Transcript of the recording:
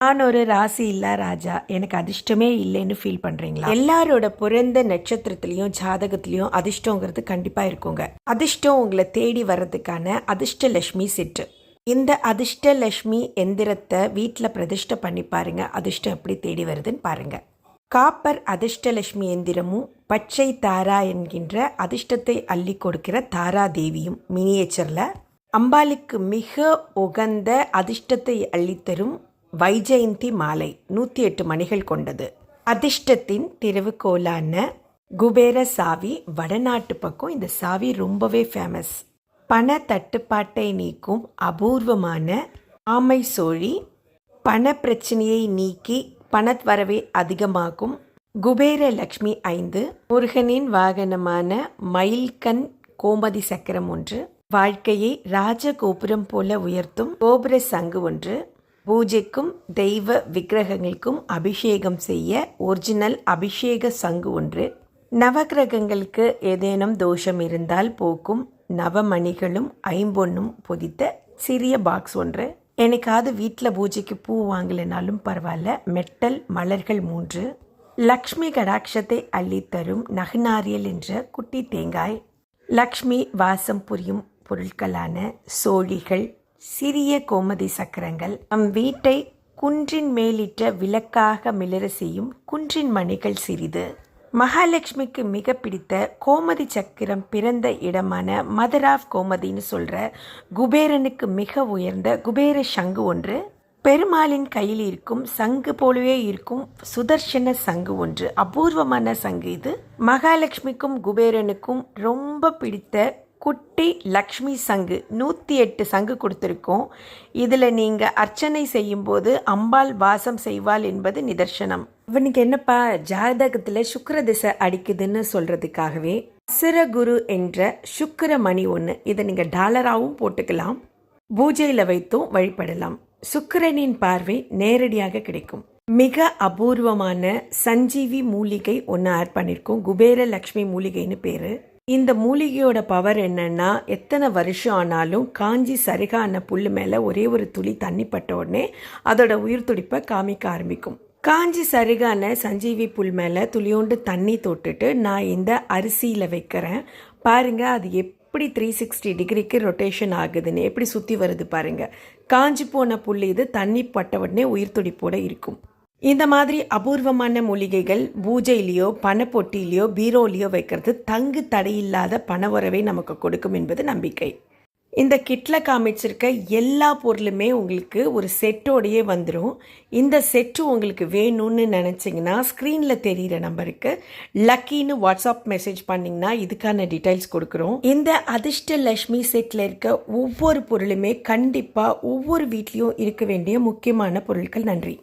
நான் ஒரு ராசி இல்லா ராஜா. எனக்கு அதிர்ஷ்டமே இல்லைன்னு ஃபீல் பண்றீங்களா? எல்லாரோட பிறந்த நட்சத்திரத்திலையும் ஜாதகத்திலையும் அதிர்ஷ்டங்கிறது கண்டிப்பா இருக்குங்க. அதிர்ஷ்டம் உங்களை தேடி வர்றதுக்கான அதிர்ஷ்டலட்சுமி சிட்டு. இந்த அதிர்ஷ்டலட்சுமி எந்திரத்தை வீட்டில் பிரதிஷ்டை பண்ணி பாருங்க. அதிர்ஷ்டம் எப்படி தேடி வருதுன்னு பாருங்க. காப்பர் அதிர்ஷ்டலட்சுமி எந்திரமும் பச்சை தாரா என்கின்ற அதிர்ஷ்டத்தை அள்ளி கொடுக்கிற தாரா தேவியும் மினியேச்சரில் அம்பாளுக்கு மிக உகந்த அதிர்ஷ்டத்தை அள்ளித்தரும் வைஜெயந்தி மாலை நூற்றி எட்டு மணிகள் கொண்டது. அதிர்ஷ்டத்தின் திருவுக்கோலான குபேர சாவி வடநாட்டு பக்கம் இந்த சாவி ரொம்பவே ஃபேமஸ் பண தட்டுப்பாட்டை நீக்கும் அபூர்வமான ஆமை சோழி பண பிரச்சனையை நீக்கி பணத்வரவை அதிகமாக்கும் குபேர லக்ஷ்மி ஐந்து முருகனின் வாகனமான மயில்கண் கோமதி சக்கரம் ஒன்று வாழ்க்கையை ராஜ கோபுரம் போல உயர்த்தும் கோபுர சங்கு ஒன்று பூஜைக்கும் தெய்வ விக்கிரகங்களுக்கும் அபிஷேகம் செய்ய ஒரிஜினல் அபிஷேக சங்கு ஒன்று. நவக்கிரகங்களுக்கு ஏதேனும் தோஷம் இருந்தால் போக்கும் நவமணிகளும் ஐம்பொன்னும் பொதித்த சிறிய பாக்ஸ் ஒன்று. எனக்காவது வீட்டில் பூஜைக்கு பூ வாங்கலைனாலும் பரவாயில்ல மெட்டல் மலர்கள் மூன்று. லக்ஷ்மி கடாட்சத்தை அள்ளித்தரும் நகுநாரியல் என்ற குட்டி தேங்காய். லக்ஷ்மி வாசம் புரியும் பொருட்களான சோழிகள் சிறிய கோமதி சக்கரங்கள் நம் வீட்டை குன்றின் மேலிட்ட விளக்காக மிளற செய்யும் குன்றின் மணிகள் சிறிது. மகாலட்சுமிக்கு மிக பிடித்த கோமதி சக்கரம் பிறந்த இடமான மதர் ஆஃப் கோமதின்னு சொல்கிற குபேரனுக்கு மிக உயர்ந்த குபேர சங்கு ஒன்று. பெருமாளின் கையில் இருக்கும் சங்கு போலவே இருக்கும் சுதர்ஷன சங்கு ஒன்று. அபூர்வமான சங்கு இது. மகாலட்சுமிக்கும் குபேரனுக்கும் ரொம்ப பிடித்த குட்டி லக்ஷ்மி சங்கு. நூற்றி எட்டு சங்கு கொடுத்துருக்கோம். இதில் நீங்கள் அர்ச்சனை செய்யும்போது அம்பாள் வாசம் செய்வாள் என்பது நிதர்சனம். இவனுக்கு என்னப்பா ஜாதகத்தில் சுக்கர திசை அடிக்குதுன்னு சொல்கிறதுக்காகவே சிறகுரு என்ற சுக்கர மணி ஒன்று இதை நீங்கள் டாலராகவும் போட்டுக்கலாம். பூஜையில் வைத்தும் வழிபடலாம். சுக்கரனின் பார்வை நேரடியாக கிடைக்கும். மிக அபூர்வமான சஞ்சீவி மூலிகை ஒன்று ஆட் பண்ணியிருக்கோம் குபேர லக்ஷ்மி மூலிகைன்னு பேர். இந்த மூலிகையோட பவர் என்னன்னா எத்தனை வருஷம் ஆனாலும் காஞ்சி சரிகான புல் மேலே ஒரே ஒரு துளி தண்ணி பட்ட உடனே அதோட உயிர் துடிப்பை காமிக்க ஆரம்பிக்கும். காஞ்சி சரிகான சஞ்சீவி புல் மேலே துளியோண்டு தண்ணி தொட்டுட்டு நான் இந்த அரிசியில் வைக்கிறேன். பாருங்க அது எப்படி த்ரீ சிக்ஸ்டி டிகிரிக்கு ரொட்டேஷன் ஆகுதுன்னு எப்படி சுற்றி வருது பாருங்க. காஞ்சி போன புல் இது தண்ணி பட்ட உடனே உயிர் துடிப்போடு இருக்கும். இந்த மாதிரி அபூர்வமான மூலிகைகள் பூஜையிலையோ பணப்பொட்டிலையோ பீரோலையோ வைக்கிறது தங்கு தடையில்லாத பண உறவை நமக்கு கொடுக்கும் என்பது நம்பிக்கை. இந்த கிட்டில் காமிச்சிருக்க எல்லா பொருளுமே உங்களுக்கு ஒரு செட்டோடையே வந்துடும் இந்த செட்டு உங்களுக்கு வேணும்னு நினச்சிங்கன்னா ஸ்க்ரீனில் தெரிகிற நம்பருக்கு லக்கின்னு வாட்ஸ்அப் மெசேஜ் பண்ணிங்கன்னா இதுக்கான டீட்டெயில்ஸ் கொடுக்குறோம். இந்த அதிர்ஷ்ட லக்ஷ்மி செட்டில் இருக்க ஒவ்வொரு பொருளுமே கண்டிப்பாக ஒவ்வொரு வீட்லேயும் இருக்க வேண்டிய முக்கியமான பொருட்கள். நன்றி.